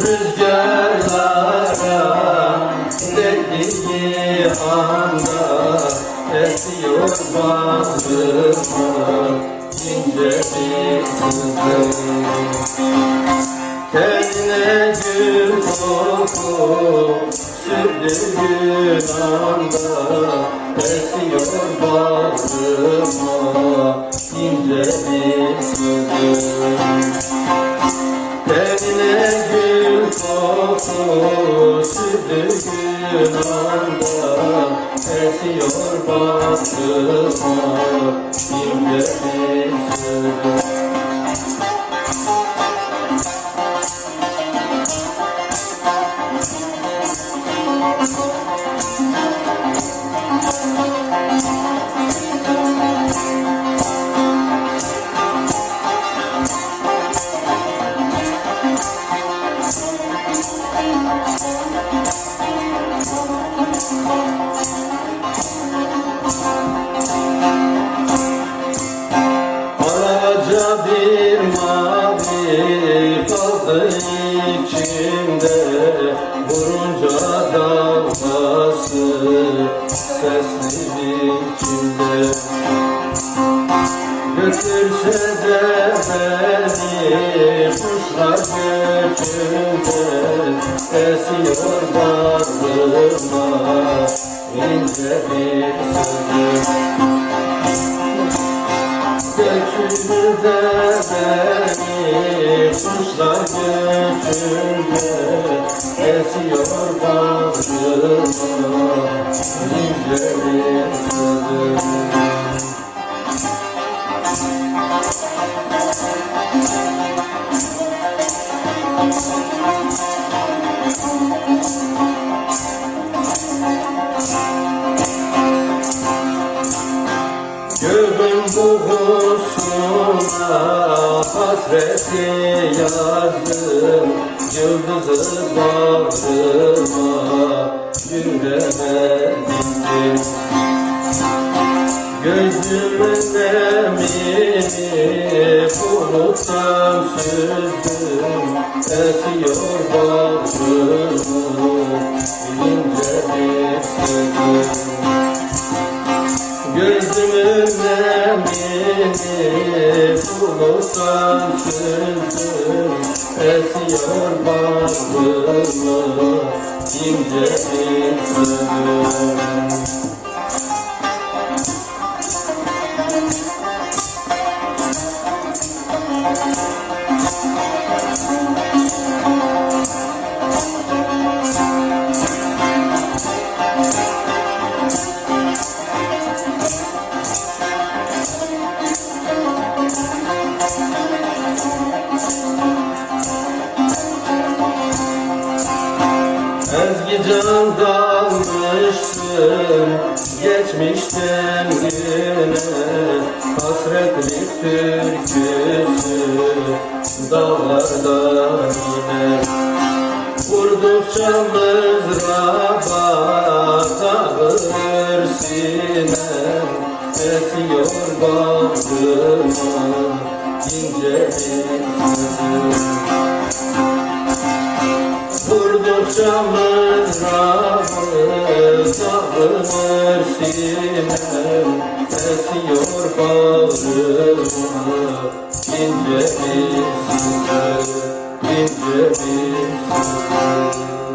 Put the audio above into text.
rüzgarlara Dediği anda esiyor bağrıma ince bir sızı Tenine gül koku sürdüğün anda Esiyor bağrıma ince bir sızı Tenine gül koku sürdüğün anda Esiyor ince bir sızı Alaca kaldı içimde Vurunca dalgası sesli biçimde Götürse de beni kuşlar göçünde Esiyor bağrıma ince bir sözü. Göçünde beni kuşlar göçünde Esiyor bağrıma ince bir sözü Göğün buğusuna hasreti yazdım Yıldızı bağrıma gülemedim Gözümün nemini buluttan süzdüm Esiyor bağrıma ince bir sözüm Gözümün nemini buluttan süzdüm Esiyor bağrıma. İnce Ezgi can dalmışsın Geçmişten güne Hasretlik türküsü Dağlardan yine Vurdukça mızraba Dağılır sinem Esiyor bağrıma Vurdukça mızrağımı Dağılır sinem Esiyor bağrıma. İnce bir sızı ince bir sızı